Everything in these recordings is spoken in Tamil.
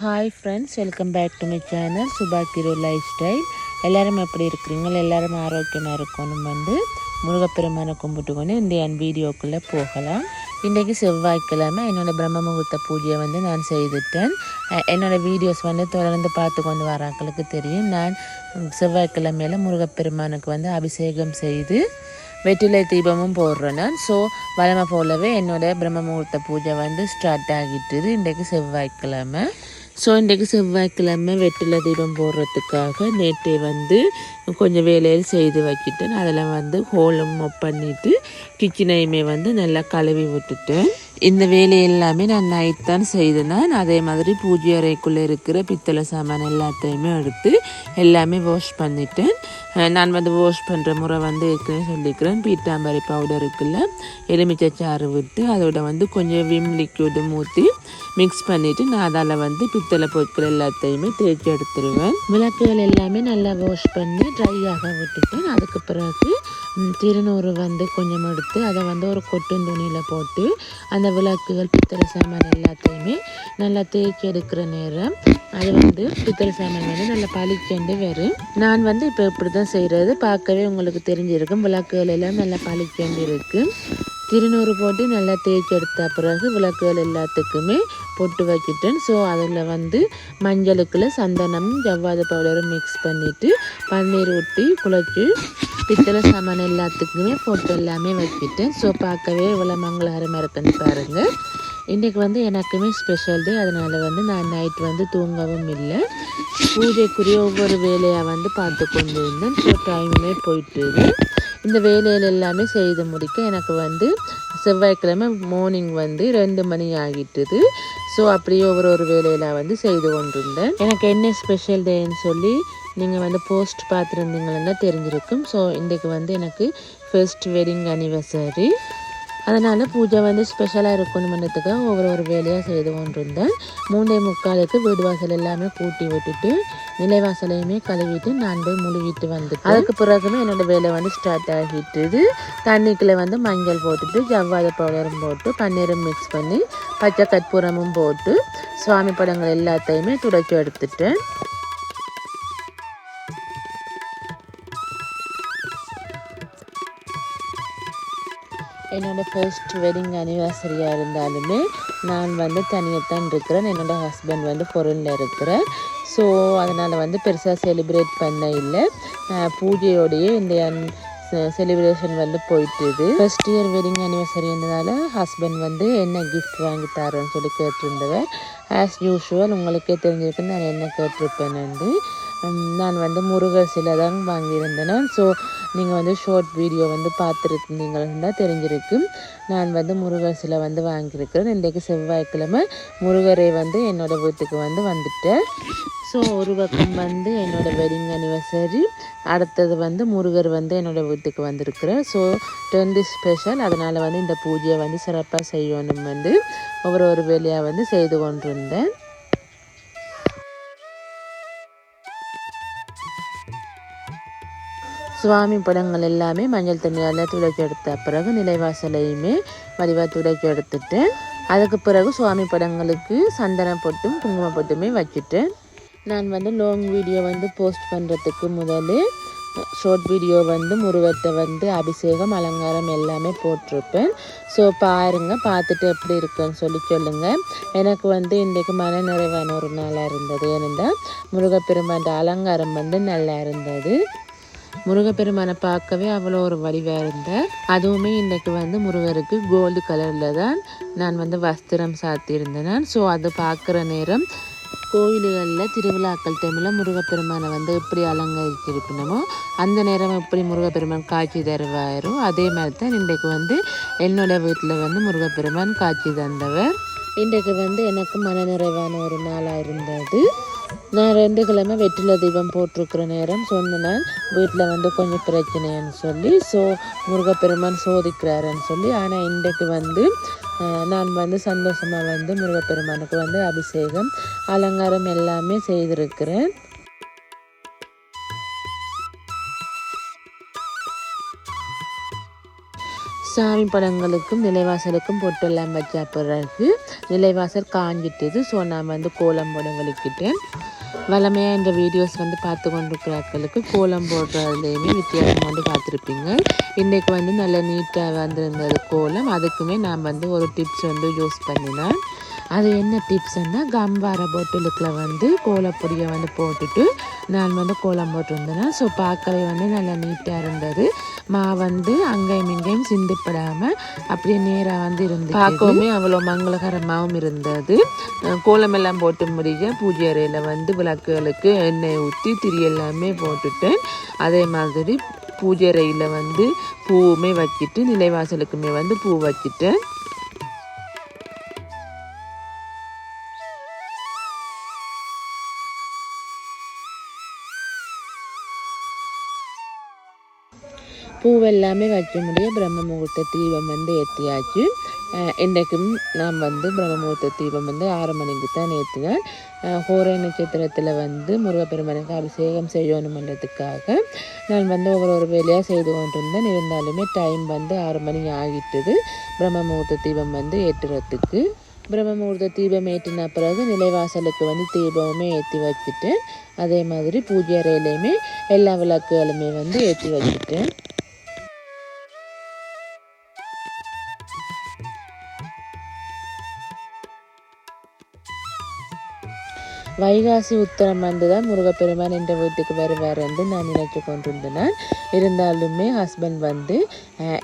Hi friends welcome back to my channel Subha கிரோ lifestyle எல்லோரும் எப்படி இருக்கிறீங்க? எல்லோரும் ஆரோக்கியமாக இருக்கணும் வந்து முருகப்பெருமானை கும்பிட்டு கொண்டு இந்த என் வீடியோக்குள்ளே போகலாம். இன்றைக்கு செவ்வாய்க்கிழமை என்னோடய பிரம்ம முகூர்த்த பூஜையை வந்து நான் செய்துட்டேன். என்னோடய வீடியோஸ் வந்து தொடர்ந்து பார்த்து கொண்டு வராக்களுக்கு தெரியும். நான் செவ்வாய்க்கிழமையில முருகப்பெருமானுக்கு வந்து அபிஷேகம் செய்து வெற்றிலை தீபமும் போடுறேன் நான். ஸோ வழமை போலவே என்னோடய பிரம்ம முகூர்த்த பூஜை வந்து ஸ்டார்ட் ஆகிட்டுது இன்றைக்கு செவ்வாய்க்கிழமை. ஸோ இன்றைக்கு செவ்வாய்க்கிழமை வெற்றிலை தீபம் போடுறதுக்காக நேற்றே வந்து கொஞ்சம் வேலையில் செய்து வைக்கிட்டேன். அதில் வந்து ஹோலும் பண்ணிவிட்டு பண்ணிட்டு கிச்சனையுமே வந்து நல்லா கழுவி விட்டுட்டேன். இந்த வேலை எல்லாமே நான் நைட் தான் செய்தேன். அதே மாதிரி பூஜை அறைக்குள்ளே இருக்கிற பித்தளை சாமான் எல்லாத்தையுமே எடுத்து எல்லாமே வாஷ் பண்ணிட்டேன். நான் வந்து வாஷ் பண்ணுற முறை வந்து ஏற்கனவே சொல்லிக்கிறேன் பீட்டாம்பரி பவுடர் இருக்குல்ல எலுமிச்சை சாறு விட்டு அதோட வந்து கொஞ்சம் விம் லிக்யூடு ஊற்றி மிக்ஸ் பண்ணிவிட்டு நான் அதால் வந்து பித்தளை பொருட்கள் எல்லாத்தையுமே தேய்ச்சி எடுத்துருவேன். விளக்குகள் எல்லாமே நல்லா வாஷ் பண்ணி ட்ரையாக விட்டுட்டேன். அதுக்கு பிறகு திருநூறு வந்து கொஞ்சம் எடுத்து அதை வந்து ஒரு கொட்டும் துணியில் போட்டு அந்த விளக்குகள் பித்தளை சாமான் எல்லாத்தையுமே நல்லா தேய்ச்சி எடுக்கிற நேரம் அது வந்து பித்தளை சாமான் வந்து நல்லா பளிச்செண்டு வரும். நான் வந்து இப்போ இப்படி தான் செய்கிறது பார்க்கவே உங்களுக்கு தெரிஞ்சிருக்கும். விளக்குகள் எல்லாம் நல்லா பளிச்செண்டு இருக்குது திருநூறு போட்டு நல்லா தேய்ச்சி எடுத்த பிறகு விளக்குகள் எல்லாத்துக்குமே பொட்டு வச்சுட்டேன். ஸோ அதில் வந்து மஞ்சளுக்குள்ள சந்தனமும் ஜவ்வாது பவுடரும் மிக்ஸ் பண்ணிவிட்டு பன்னீர் ஊட்டி குழச்சி பித்தளை சாமான் எல்லாத்துக்குமே பொட்டு எல்லாமே வச்சுட்டேன். ஸோ பார்க்கவே இவ்வளோ மங்களகரமாக இருக்குன்னு பாருங்கள் இன்றைக்கு வந்து எனக்குமே ஸ்பெஷல் டே அதனால் வந்து நான் நைட் வந்து தூங்கவும் இல்லை. பூஜைக்குரிய ஒவ்வொரு வேலையாக வந்து பார்த்து கொண்டு இருந்தேன் ஸோ டைமுமே போயிட்டுது இந்த வேலையில் எல்லாமே செய்து முடிக்க எனக்கு வந்து செவ்வாய்க்கிழமை மார்னிங் வந்து ரெண்டு மணி ஆகிட்டுது. ஸோ அப்படியே ஒவ்வொரு ஒரு வேலையில் வந்து செய்து கொண்டிருந்தேன். எனக்கு என்ன ஸ்பெஷல் டேன்னு சொல்லி நீங்கள் வந்து போஸ்ட் பார்த்துருந்தீங்கன்னா தெரிஞ்சிருக்கும். ஸோ இன்றைக்கு வந்து எனக்கு ஃபர்ஸ்ட் வெட்டிங் அனிவர்சரி அதனால் பூஜை வந்து ஸ்பெஷலாக இருக்கணுமன்றதுக்காக ஒவ்வொரு ஒரு வேலையாக செய்து கொண்டிருந்தேன் மூன்றே முக்காலுக்கு வீடு வாசல் எல்லாமே கூட்டி விட்டுட்டு நிலைவாசலையுமே கழுவிட்டு நான் போய் முழுவிட்டு வந்து அதுக்கு பிறகுமே என்னோட வேலை வந்து ஸ்டார்ட் ஆகிட்டுது. தண்ணிக்குள்ளே வந்து மஞ்சள் போட்டுட்டு ஜவ்வாத பவுடரும் போட்டு பன்னீரும் மிக்ஸ் பண்ணி பச்சை கற்பூரமும் போட்டு சுவாமி படங்கள் எல்லாத்தையுமே துடைச்சி எடுத்துட்டேன். என்னோடய ஃபர்ஸ்ட் வெட்டிங் அனிவர்சரியாக இருந்தாலுமே நான் வந்து தனியாக தான் இருக்கிறேன். என்னோட ஹஸ்பண்ட் வந்து பொருளில் இருக்கிறேன் ஸோ அதனால் வந்து பெருசாக செலிப்ரேட் பண்ண இல்லை. பூஜையோடையே இந்த செலிப்ரேஷன் வந்து போயிட்டுது. ஃபர்ஸ்ட் இயர் வெட்டிங் அனிவர்சரின்றதால ஹஸ்பண்ட் வந்து என்ன கிஃப்ட் வாங்கி தரேன்னு சொல்லி கேட்டிருந்தவர். ஆஸ் யூஷுவல் உங்களுக்கே தெரிஞ்சிருக்கு நான் என்ன கேட்டிருப்பேன் வந்து நான் வந்து முருகர் சிலை தான் வாங்கியிருந்தேன். ஸோ நீங்கள் வந்து ஷார்ட் வீடியோ வந்து பார்த்துருந்தீங்கன்னா தெரிஞ்சிருக்கும். நான் வந்து முருகர் சிலை வந்து வாங்கியிருக்கிறேன். இன்றைக்கு செவ்வாய்க்கிழமை முருகரை வந்து என்னோடய வீட்டுக்கு வந்து வந்துட்டேன் ஸோ ஒரு பக்கம் வந்து என்னோடய வெட்டிங் அனிவர்சரி அடுத்தது வந்து முருகர் வந்து என்னோடய வீட்டுக்கு வந்திருக்கிறேன் ஸோ ரெண்டு ஸ்பெஷல் அதனால் வந்து இந்த பூஜையை வந்து சிறப்பாக செய்யணும் வந்து ஒவ்வொரு ஒரு வேலையாக வந்து செய்து கொண்டிருந்தேன். சுவாமி படங்கள் எல்லாமே மஞ்சள் தண்ணியால் துடைச்சி எடுத்த பிறகு நிலைவாசலையுமே வடிவாக துடைச்சி எடுத்துட்டு அதுக்கு பிறகு சுவாமி படங்களுக்கு சந்தன பொட்டும் குங்கும பொட்டுமே வச்சுட்டு நான் வந்து லாங் வீடியோ வந்து போஸ்ட் பண்ணுறதுக்கு முதல்ல ஷார்ட் வீடியோ வந்து முருகத்தை வந்து அபிஷேகம் அலங்காரம் எல்லாமே போட்டிருப்பேன். ஸோ பாருங்கள் பார்த்துட்டு எப்படி இருக்குன்னு சொல்லி சொல்லுங்கள் எனக்கு வந்து இன்றைக்கு மன நிறைவான ஒரு நாளாக இருந்தது. ஏனென்றால் முருகப்பெருமாண்ட அலங்காரம் வந்து நல்லா இருந்தது. முருகப்பெருமானை பார்க்கவே அவ்வளோ ஒரு வடிவாக இருந்தேன். அதுவுமே இன்றைக்கு வந்து முருகருக்கு கோல்டு கலரில் தான் நான் வந்து வஸ்திரம் சாத்தியிருந்தேன். ஸோ அது பார்க்குற நேரம் கோயில்களில் திருவிழாக்கள் டைமில் முருகப்பெருமானை வந்து எப்படி அலங்கரிச்சிருப்பினமோ அந்த நேரம் எப்படி முருகப்பெருமான் காட்சி தருவாரோ அதே மாதிரி தான் இன்றைக்கு வந்து என்னோடய வீட்டில் வந்து முருகப்பெருமான் காட்சி தந்தவர். இன்றைக்கு வந்து எனக்கு மனநிறைவான ஒரு நாளாக இருந்தது. நான் ரெண்டு கிழமை வெற்றில தீபம் போட்டிருக்கிற நேரம் சொன்னேன். வீட்டில் வந்து கொஞ்சம் பிரச்சனைன்னு சொல்லி ஸோ முருகப்பெருமான் சோதிக்கிறாருன்னு சொல்லி ஆனால் இன்றைக்கு வந்து நான் வந்து சந்தோஷமாக வந்து முருகப்பெருமானுக்கு வந்து அபிஷேகம் அலங்காரம் எல்லாமே செய்திருக்கிறேன். சாமி படங்களுக்கும் நிலைவாசலுக்கும் பொட்டெல்லாம் வச்ச பிறகு நிலைவாசல் காஞ்சிட்டது. ஸோ நான் வந்து கோலம் படம் வலிக்கிட்டேன். வளமையாக இந்த வீடியோஸ் வந்து பார்த்து கொண்டிருக்கிறார்களுக்கு கோலம் போடுறதுலேயுமே வித்தியாசம் வந்து பார்த்துருப்பீங்க. இன்றைக்கு வந்து நல்ல நீட்டாக வந்திருந்தது கோலம். அதுக்குமே நான் வந்து ஒரு டிப்ஸ் வந்து யூஸ் பண்ணினேன். அது என்ன டிப்ஸ்ன்னா கம் வர பாட்டிலுக்குள்ள வந்து கோலப்பொடியை வந்து போட்டுட்டு நான் வந்து கோலம் போட்டிருந்தேன் ஸோ பார்க்கவே வந்து நல்லா நீட்டாக இருந்தது. மா வந்து அங்கேயும் இங்கேயும் சிந்துப்படாமல் அப்படியே நேராக வந்து இருந்து பார்க்கவுமே அவ்வளோ மங்களகரமாகவும் இருந்தது. கோலமெல்லாம் கோலம் எல்லாம் போட்டு முடிய பூஜை அறையில் வந்து விளக்குகளுக்கு எண்ணெய் ஊற்றி திரி எல்லாமே போட்டுட்டேன். அதே மாதிரி பூஜை அறையில் வந்து பூவுமே வச்சுட்டு நிலைவாசலுக்குமே வந்து பூ வச்சுட்டேன். பூவெல்லாமே வைக்க முடியும் பிரம்ம முகூர்த்த தீபம் வந்து ஏற்றியாச்சு இன்றைக்கும் நான் வந்து பிரம்ம முகூர்த்த தீபம் வந்து ஆறு மணிக்கு தான் ஏற்றினேன் ஹோர நட்சத்திரத்தில் வந்து முருகப்பெருமனுக்கு அபிஷேகம் செய்யணுமன்றதுக்காக நான் வந்து ஒவ்வொரு ஒரு வேலையாக செய்து கொண்டிருந்தேன். இருந்தாலுமே டைம் வந்து ஆறு மணி ஆகிட்டுது. பிரம்ம முகூர்த்த தீபம் வந்து ஏற்றுறதுக்கு பிரம்ம முகூர்த்த தீபம் ஏற்றின பிறகு நிலைவாசலுக்கு வந்து தீபமுமே ஏற்றி வச்சுட்டேன். அதே மாதிரி பூஜை அறையிலையுமே எல்லா விளக்குகளுமே வந்து ஏற்றி வச்சுட்டேன். வைகாசி உத்தரம் வந்து தான் முருகப்பெருமான் என்ற வீட்டுக்கு வருவார் என்று நான் நினைத்து கொண்டிருந்தேன். இருந்தாலுமே ஹஸ்பண்ட் வந்து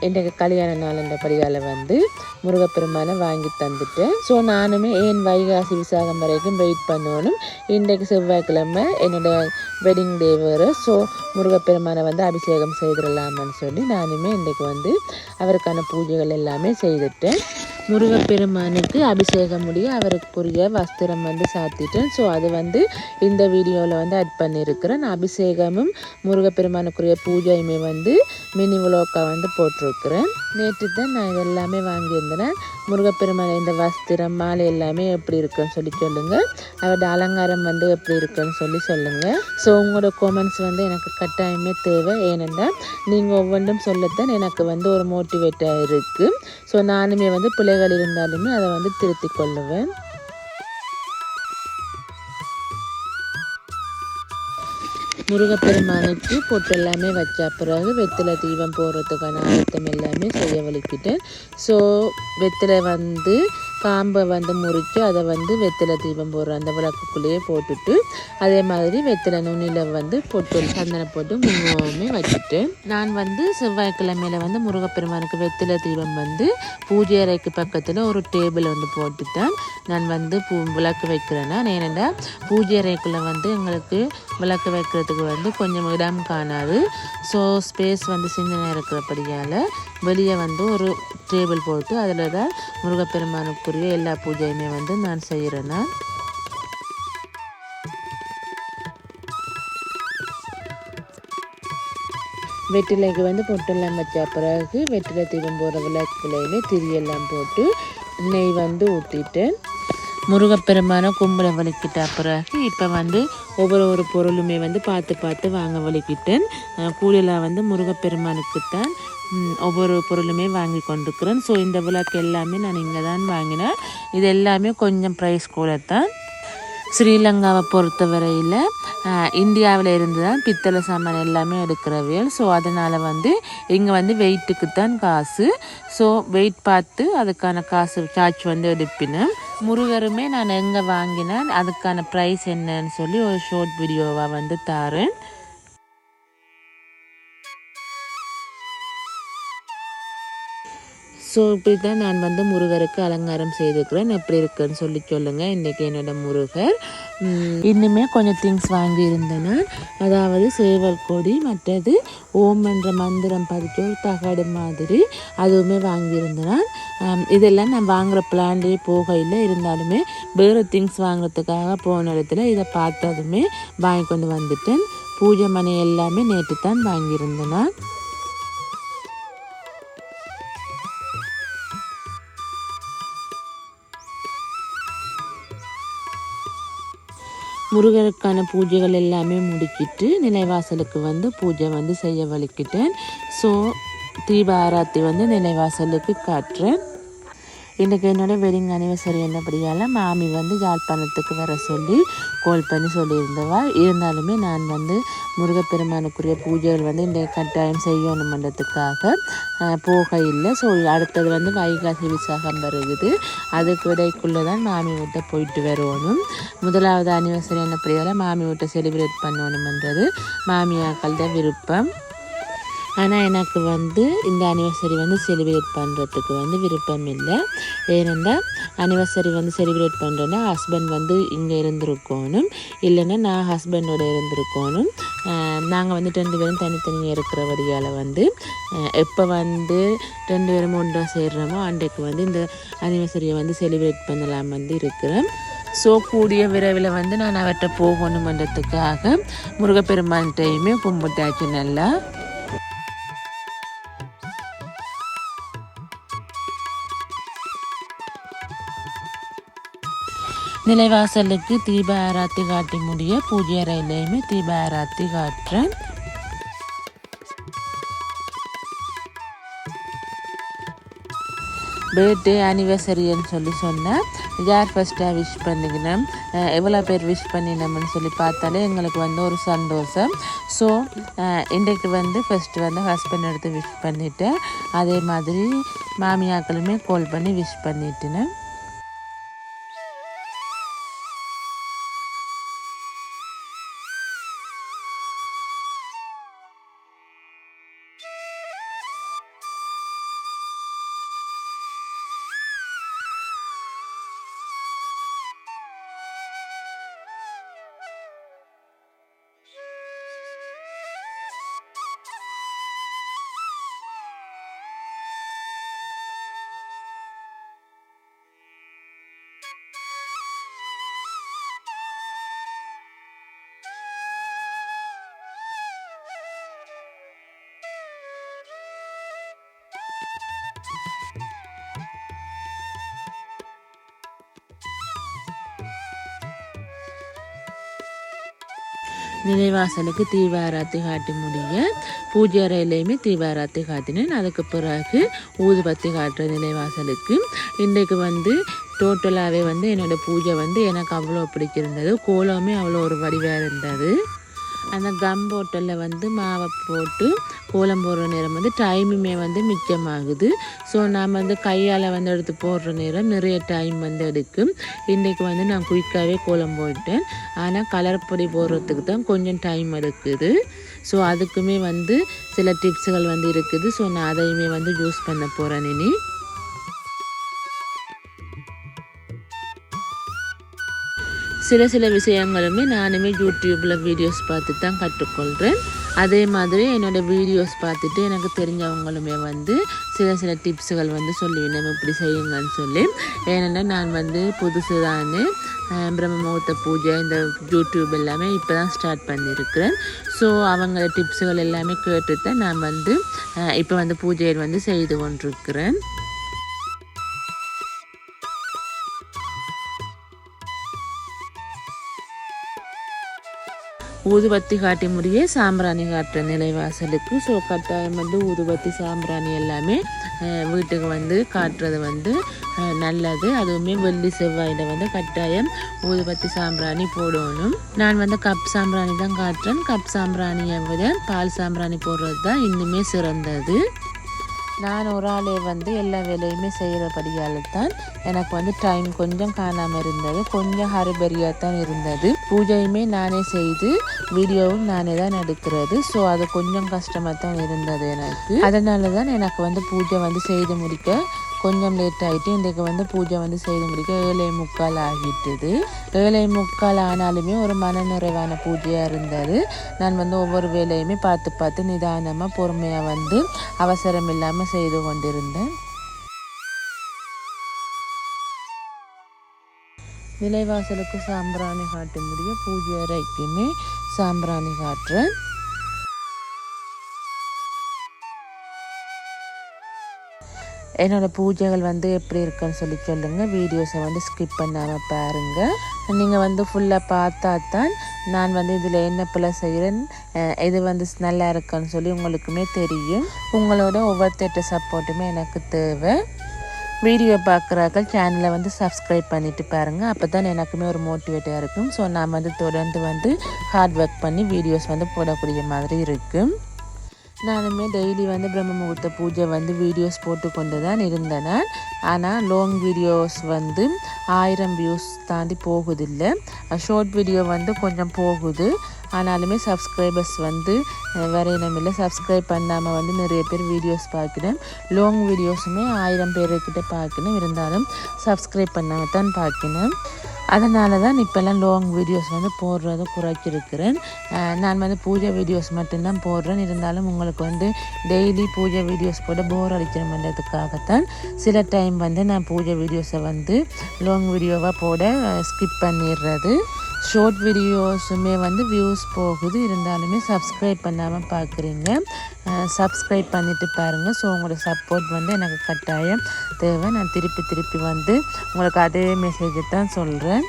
எனக்கு கல்யாண நாள் என்றபடியால் வந்து முருகப்பெருமானை வாங்கி தந்துட்டேன். ஸோ நானுமே ஏன் வைகாசி விசாகம் வரைக்கும் வெயிட் பண்ணணும்? இன்றைக்கு செவ்வாய்க்கிழமை என்னோடய வெட்டிங் டே வரும் ஸோ முருகப்பெருமானை வந்து அபிஷேகம் செய்திடலாமான்னு சொல்லி நானுமே இன்றைக்கு வந்து அவருக்கான பூஜைகள் எல்லாமே செய்துட்டேன். முருகப்பெருமானுக்கு அபிஷேகம் முடிய அவருக்குரிய வஸ்திரம் வந்து சாத்திட்டேன். ஸோ அது வந்து இந்த வீடியோவில் வந்து ஆட் பண்ணியிருக்கிறேன் அபிஷேகமும் முருகப்பெருமானுக்குரிய பூஜையுமே வந்து மினி விளோக்கா வந்து போட்டிருக்கிறேன். நேற்று தான் நான் எல்லாமே வாங்கியிருந்தேன். முருகப்பெருமான் இந்த வஸ்திரம் மாலை எல்லாமே எப்படி இருக்குன்னு சொல்லி சொல்லுங்கள் அவரோட அலங்காரம் வந்து எப்படி இருக்குன்னு சொல்லி சொல்லுங்கள் ஸோ உங்களோட கமெண்ட்ஸ் வந்து எனக்கு கட்டாயமே தேவை. ஏனென்றால் நீங்கள் ஒவ்வொன்றும் சொல்லத்தான் எனக்கு வந்து ஒரு மோட்டிவேட்டாக இருக்குது ஸோ நானுமே வந்து பிள்ளைகள் இருந்தாலுமே அதை வந்து திருத்திக் கொள்ளுவேன். முருகப்பெருமானுக்கு பொட்டு எல்லாமே வச்ச பிறகு வெத்திலை தீபம் போடுறதுக்கான அர்த்தம் எல்லாமே செய்ய வலிக்கிட்டேன் ஸோ வெத்திலை வந்து காம்பை வந்து முறித்து அதை வந்து வெத்தலை தீபம் போடுற அந்த விளக்குக்குள்ளேயே போட்டுட்டு அதே மாதிரி வெத்தலை நுண்ணியில் வந்து பொட்டு சந்தனம் போட்டு முழுவதுமே வச்சுட்டேன் நான் வந்து செவ்வாய்க்கிழமையில வந்து முருகப்பெருமானுக்கு வெத்தலை தீபம் வந்து பூஜை அறைக்கு பக்கத்தில் ஒரு டேபிள் வந்து போட்டுட்டேன் நான் வந்து பூ விளக்கு வைக்கிறேன்னா ஏனெண்டா பூஜை அறைக்குள்ளே வந்து எங்களுக்கு விளக்கு வைக்கிறதுக்கு வந்து கொஞ்சம் இடம் காணாது. ஸோ ஸ்பேஸ் வந்து சின்னதாக இருக்கிறபடியால் வெளியே வந்து ஒரு டேபிள் போட்டு அதில் தான் முருகப்பெருமானுக்குரிய எல்லா பூஜையுமே வந்து நான் செய்கிறேன் நான் வெற்றிலைக்கு வந்து பொட்டெல்லாம் வச்ச பிறகு வெற்றிலை தீபம் போகிற விளக்குலையுமே திரியெல்லாம் போட்டு நெய் வந்து ஊற்றிட்டேன் முருகப்பெருமானை கும்பலை வலிக்கிட்ட பிறகு இப்போ வந்து ஒவ்வொரு ஒரு பொருளுமே வந்து பார்த்து பார்த்து வாங்க வலிக்கிட்டேன் கூலியில் வந்து முருகப்பெருமானுக்கு தான் ஒவ்வொரு பொருளுமே வாங்கி கொண்டிருக்கிறேன். ஸோ இந்த விழாக்கு எல்லாமே நான் இங்கே தான் வாங்கினேன். இது எல்லாமே கொஞ்சம் ப்ரைஸ் கூட தான் ஸ்ரீலங்காவை பொறுத்தவரையில் இந்தியாவில் இருந்து தான் பித்தளை சாமான் எல்லாமே எடுக்கிறவியல் ஸோ அதனால் வந்து இங்கே வந்து வெயிட்டுக்கு தான் காசு. ஸோ வெயிட் பார்த்து அதுக்கான காசு சார்ஜ் வந்து எடுப்பினேன். முருகருமே நான் எங்கே வாங்கினேன் அதுக்கான ப்ரைஸ் என்னன்னு சொல்லி ஒரு ஷார்ட் வீடியோவாக வந்து தாரேன். ஸோ இப்படி தான் நான் வந்து முருகருக்கு அலங்காரம் செய்திருக்கிறேன் எப்படி இருக்குன்னு சொல்லி சொல்லுங்கள் இன்றைக்கி என்னோட முருகர். இன்னுமே கொஞ்சம் திங்ஸ் வாங்கி அதாவது சேவல் கொடி மற்றது ஓம் என்ற மந்திரம் பதிச்ச ஒரு தகடு மாதிரி அதுவுமே வாங்கியிருந்தேன் இதெல்லாம் நான் வாங்குகிற பிளான்லேயே போகையில் இருந்தாலுமே வேறு திங்ஸ் வாங்குறதுக்காக போன இடத்துல இதை பார்த்ததுமே வாங்கி கொண்டு வந்துட்டேன். பூஜை மணி எல்லாமே நேற்று தான் வாங்கியிருந்தேன் முருகருக்கான பூஜைகள் எல்லாமே முடிச்சிட்டு நிலைவாசலுக்கு வந்து பூஜை வந்து செய்ய வலிக்கிட்டேன். ஸோ தீபாராத்தி வந்து நிலைவாசலுக்கு காட்டுறேன். இன்றைக்கு என்னோடய வெட்டிங் அனிவர்சரி என்னபடியால் மாமி வந்து யாழ்ப்பாணத்துக்கு வர சொல்லி கோல் பண்ணி சொல்லியிருந்தவா. இருந்தாலுமே நான் வந்து முருகப்பெருமானுக்குரிய பூஜைகள் வந்து இந்த கட்டாயம் செய்யணுமன்றதுக்காக போக இல்லை. ஸோ அடுத்தது வந்து வைகாசி விசாகம் வருகுது. அதுக்கு விடைக்குள்ளே தான் மாமி வீட்டை போயிட்டு வரணும். முதலாவது அனிவர்சரி என்னப்படியால் மாமி வீட்டை செலிப்ரேட் பண்ணணுமன்றது மாமியாக்கள் விருப்பம். ஆனால் எனக்கு வந்து இந்த அனிவர்சரி வந்து செலிப்ரேட் பண்ணுறதுக்கு வந்து விருப்பம் இல்லை. ஏனென்றால் அனிவர்சரி வந்து செலிப்ரேட் பண்ணுறேன்னா ஹஸ்பண்ட் வந்து இங்கே இருந்திருக்கணும். இல்லைன்னா நான் ஹஸ்பண்டோட இருந்திருக்கணும். நாங்கள் வந்து ரெண்டு பேரும் தனித்தனியாக இருக்கிற வழியால் வந்து எப்போ வந்து ரெண்டு பேரும் ஒன்றாக சேர்கிறோமோ அன்றைக்கு வந்து இந்த அனிவர்சரியை வந்து செலிப்ரேட் பண்ணலாம் வந்து இருக்கிறேன். ஸோ கூடிய விரைவில் வந்து நான் அவர்கிட்ட போகணுமன்றதுக்காக முருகப்பெருமான்கிட்டையுமே கும்பிட்டாச்சு நல்லா. நிலைவாசலுக்கு தீப ஆராத்தி காட்டி முடிய பூஜை அறையிலையுமே தீப ஆராத்தி காட்டுறேன். பர்த்டே ஆனிவர்சரின்னு சொல்லி சொன்னேன் யார் ஃபஸ்ட்டாக விஷ் பண்ணிக்கினேன் எவ்வளோ பேர் விஷ் பண்ணினோம்னு சொல்லி பார்த்தாலே எங்களுக்கு வந்து ஒரு சந்தோஷம். ஸோ இன்றைக்கு வந்து ஃபஸ்ட்டு வந்து ஹஸ்பண்ட் எடுத்து விஷ் பண்ணிவிட்டேன் அதே மாதிரி மாமியாக்களுமே கால் பண்ணி விஷ் பண்ணிட்டேன் நிலைவாசலுக்கு தீவாராத்தி காட்டி முடிய பூஜை அறையிலையுமே தீவாராத்தி காட்டினேன். அதுக்கு பிறகு ஊதுபத்தி காட்டுற நிலைவாசலுக்கு இன்றைக்கு வந்து டோட்டலாகவே வந்து என்னோடய பூஜை வந்து எனக்கு அவ்வளோ பிடிச்சிருந்தது. கோலமே அவ்வளோ ஒரு வடிவாக இருந்தது. அந்த கம் போட்டலில் வந்து மாவை போட்டு கோலம் போடுற நேரம் வந்து டைமுமே வந்து மிச்சமாகுது. ஸோ நான் வந்து கையால் வந்து எடுத்து போடுற நேரம் நிறைய டைம் வந்து எடுக்கும் இன்றைக்கு வந்து நான் குயிக்காகவே கோலம் போயிட்டேன் ஆனால் கலர் பொடி போடுறதுக்கு தான் கொஞ்சம் டைம் எடுக்குது. ஸோ அதுக்குமே வந்து சில டிப்ஸுகள் வந்து இருக்குது. ஸோ நான் அதையுமே வந்து யூஸ் பண்ண போகிறேன் இனி. சில சில விஷயங்களுமே நானுமே யூடியூப்பில் வீடியோஸ் பார்த்து தான் கற்றுக்கொள்கிறேன் அதே மாதிரி என்னோடய வீடியோஸ் பார்த்துட்டு எனக்கு தெரிஞ்சவங்களுமே வந்து சில சில டிப்ஸுகள் வந்து சொல்லிவினோம் இப்படி செய்யுங்கன்னு சொல்லி. ஏன்னா நான் வந்து புதுசு தான் பிரம்மமுகூர்த்த பூஜை இந்த யூடியூப் எல்லாமே இப்போ தான் ஸ்டார்ட் பண்ணியிருக்கிறேன். ஸோ அவங்க டிப்ஸுகள் எல்லாமே கேட்டு தான் நான் வந்து இப்போ வந்து பூஜையை வந்து செய்து கொண்டிருக்கிறேன். ஊதுபத்தி காட்டி முடியே சாம்பிராணி காட்டுற நிலைவாசலுக்கு ஸோ கட்டாயம் வந்து ஊதுபத்தி சாம்பிராணி எல்லாமே வீட்டுக்கு வந்து காட்டுறது வந்து நல்லது. அதுவுமே வெள்ளி செவ்வாயில் வந்து கட்டாயம் ஊதுபத்தி சாம்பிராணி போடணும். நான் வந்து கப் சாம்பிராணி தான் காட்டுறேன். கப் சாம்பிராணியை விட பால் சாம்பிராணி போடுறது தான் இன்னுமே சிறந்தது. நான் ஒரு ஆளே வந்து எல்லா வேலையுமே செய்கிறபடியால் தான் எனக்கு வந்து டைம் கொஞ்சம் காணாமல் இருந்தது. கொஞ்சம் ஹரிபரியாக தான் இருந்தது. பூஜையுமே நானே செய்து வீடியோவும் நானே தான் எடுக்கிறது. ஸோ அது கொஞ்சம் கஷ்டமாக தான் இருந்தது எனக்கு. அதனால தான் எனக்கு வந்து பூஜை வந்து செய்து முடிக்க கொஞ்சம் லேட் ஆகிட்டு இன்றைக்கு வந்து பூஜை வந்து செய்து முடிக்க ஏழை முக்கால் ஆகிட்டுது. ஏழை முக்கால் ஆனாலுமே ஒரு மன நிறைவான பூஜையாக இருந்தது. நான் வந்து ஒவ்வொரு வேலையுமே பார்த்து பார்த்து நிதானமாக பொறுமையாக வந்து அவசரம் இல்லாமல் செய்து கொண்டிருந்தேன். நிலைவாசலுக்கு சாம்பிராணி காட்டும் முடிய பூஜை அறைக்குமே சாம்பிராணி காட்டுறேன். என்னோட பூஜைகள் வந்து எப்படி இருக்குன்னு சொல்லி சொல்லுங்கள் வீடியோஸை வந்து ஸ்கிப் பண்ணாமல் பாருங்கள் நீங்கள் வந்து ஃபுல்லாக பார்த்தா தான் நான் வந்து இதில் என்ன பிள்ளை செய்கிறேன் இது வந்து நல்லா இருக்குன்னு சொல்லி உங்களுக்குமே தெரியும். உங்களோட ஒவ்வொருத்தட்ட சப்போர்ட்டுமே எனக்கு தேவை. வீடியோ பார்க்குறாக்கள் சேனலை வந்து சப்ஸ்கிரைப் பண்ணிவிட்டு பாருங்கள் அப்போ தான் எனக்குமே ஒரு மோட்டிவேட்டாக இருக்கும். ஸோ நான் வந்து தொடர்ந்து வந்து ஹார்ட் ஒர்க் பண்ணி வீடியோஸ் வந்து போடக்கூடிய மாதிரி இருக்குது நானுமே டெய்லி வந்து பிரம்ம முகூர்த்த பூஜை வந்து வீடியோஸ் போட்டு கொண்டு தான் இருந்தேன். ஆனால் லாங் வீடியோஸ் வந்து ஆயிரம் வியூஸ் தாண்டி போகுதில்லை. ஷார்ட் வீடியோ வந்து கொஞ்சம் போகுது. ஆனாலுமே சப்ஸ்கிரைபர்ஸ் வந்து வேறு இனமில்லை சப்ஸ்கிரைப் பண்ணாமல் வந்து நிறைய பேர் வீடியோஸ் பார்க்கினேன் லாங் வீடியோஸுமே ஆயிரம் பேர்கிட்ட பார்க்கணும். இருந்தாலும் சப்ஸ்கிரைப் பண்ணாமல் தான் பார்க்கணும். அதனால தான் இப்போல்லாம் லாங் வீடியோஸ் வந்து போடுறதும் குறைச்சிருக்கிறேன். நான் வந்து பூஜை வீடியோஸ் மட்டும்தான் போடுறேன். இருந்தாலும் உங்களுக்கு வந்து டெய்லி பூஜை வீடியோஸ் போட போர் அடிக்கணுன்றதுக்காகத்தான் சில டைம் வந்து நான் பூஜை வீடியோஸை வந்து லாங் வீடியோவாக போட ஸ்கிப் பண்ணிடுறது. ஷார்ட் வீடியோஸுமே வந்து வியூஸ் போகுது. இருந்தாலுமே சப்ஸ்கிரைப் பண்ணாமல் பார்க்குறீங்க சப்ஸ்கிரைப் பண்ணிவிட்டு பாருங்கள் ஸோ உங்களோட சப்போர்ட் வந்து எனக்கு கட்டாயம் தேவை. நான் திருப்பி திருப்பி வந்து உங்களுக்கு அதே மெசேஜை தான் சொல்கிறேன்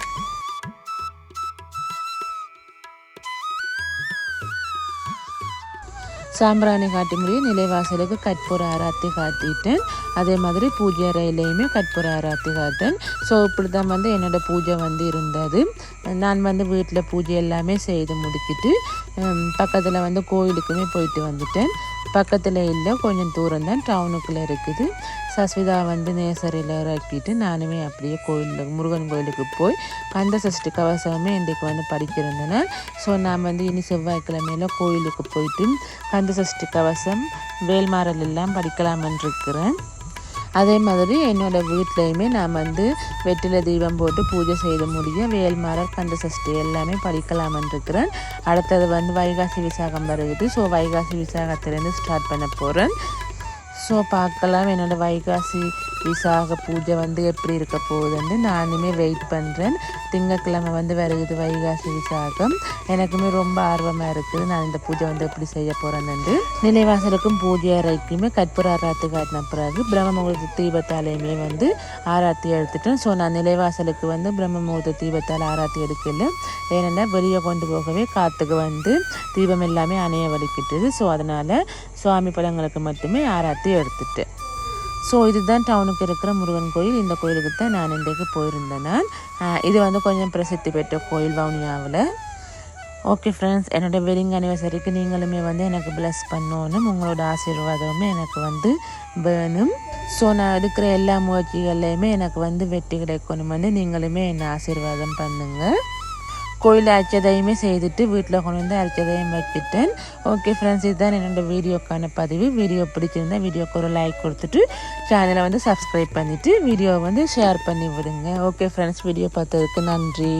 சாம்பிராணி காட்டி முடியும் நிலைவாசலுக்கு கற்பூர ஆராத்தி காட்டிட்டேன். அதே மாதிரி பூஜை அறையிலையுமே கற்பூர ஆராத்தி காட்டேன். ஸோ இப்படி தான் வந்து என்னோடய பூஜை வந்து இருந்தது. நான் வந்து வீட்டில் பூஜை எல்லாமே செய்து முடிக்கிட்டு பக்கத்தில் வந்து கோயிலுக்குமே போயிட்டு வந்துட்டேன். பக்கத்தில் இல்லை கொஞ்சம் தூரம் தான் டவுனுக்குள்ளே இருக்குது. சஸ்விதா வந்து நேசரியில் இறக்கிட்டு நானுமே அப்படியே கோயிலில் முருகன் கோயிலுக்கு போய் கந்த சஷ்டி கவசமே இன்றைக்கு வந்து படிக்கிறேன் ஸோ நான் வந்து இனி செவ்வாய்க்கிழமையில் கோயிலுக்கு போயிட்டு கந்த சஷ்டி கவசம் வேல்மாறல் எல்லாம் படிக்கலாமன் இருக்கிறேன். அதே மாதிரி என்னோடய வீட்லேயுமே நான் வந்து வெற்றில தீபம் போட்டு பூஜை செய்ய முடியும் வேல் வேல்மாரர் கந்த சஷ்டி எல்லாமே படிக்கலாமன் இருக்கிறேன். அடுத்தது வந்து வைகாசி விசாகம் வருகுது ஸோ வைகாசி விசாகத்துலேருந்து ஸ்டார்ட் பண்ண போகிறேன் ஸோ பார்க்கலாம். என்னோடய வைகாசி விசாக பூஜை வந்து எப்படி இருக்க போகுதுன்னு நானுமே வெயிட் பண்ணுறேன் திங்கக்கிழமை வந்து வருகுது வைகாசி விசாகம். எனக்குமே ரொம்ப ஆர்வமாக இருக்குது. நான் இந்த பூஜை வந்து எப்படி செய்ய போகிறேன்னு நிலைவாசலுக்கும் பூஜை அறைக்குமே கற்பூர ஆராத்து காட்டின பிறகு பிரம்ம முகூர்த்த தீபத்தாலையுமே வந்து ஆராத்தி எடுத்துட்டேன். ஸோ நான் நிலைவாசலுக்கு வந்து பிரம்ம முகூர்த்த தீபத்தால் ஆராத்தி எடுக்கல. ஏன்னா வெளியே கொண்டு போகவே காற்றுக்கு வந்து தீபம் எல்லாமே அணைய வலிக்கிட்டுது. ஸோ அதனால் சுவாமி படங்களுக்கு மட்டுமே ஆராத்தி எடுத்துட்டேன். ஸோ இதுதான் டவுனுக்கு இருக்கிற முருகன் கோயில். இந்த கோயிலுக்கு தான் நான் இன்றைக்கு போயிருந்தேன் நான் இது வந்து கொஞ்சம் பிரசித்தி பெற்ற கோயில் வவுனியாவில். ஓகே ஃப்ரெண்ட்ஸ் என்னோடய வெட்டிங் அனிவர்சரிக்கு நீங்களுமே வந்து எனக்கு ப்ளஸ் பண்ணணும். உங்களோட ஆசீர்வாதமே எனக்கு வந்து வேணும். ஸோ நான் எடுக்கிற எல்லா முயற்சிகள்லையுமே எனக்கு வந்து வெற்றி கிடைக்கணும் வந்து நீங்களுமே என்னை ஆசீர்வாதம் பண்ணுங்கள் கோயில் அரைச்சதையுமே செய்துட்டு வீட்டில் கொண்டு வந்து அரைச்சதையும் வச்சுட்டேன் ஓகே ஃப்ரெண்ட்ஸ் இதுதான் என்னோடய வீடியோக்கான பதிவு. வீடியோ பிடிச்சிருந்தா வீடியோக்கு ஒரு லைக் கொடுத்துட்டு சேனலை வந்து சப்ஸ்கிரைப் பண்ணிவிட்டு வீடியோவை வந்து ஷேர் பண்ணி விடுங்க. ஓகே ஃப்ரெண்ட்ஸ் வீடியோ பார்த்ததுக்கு நன்றி.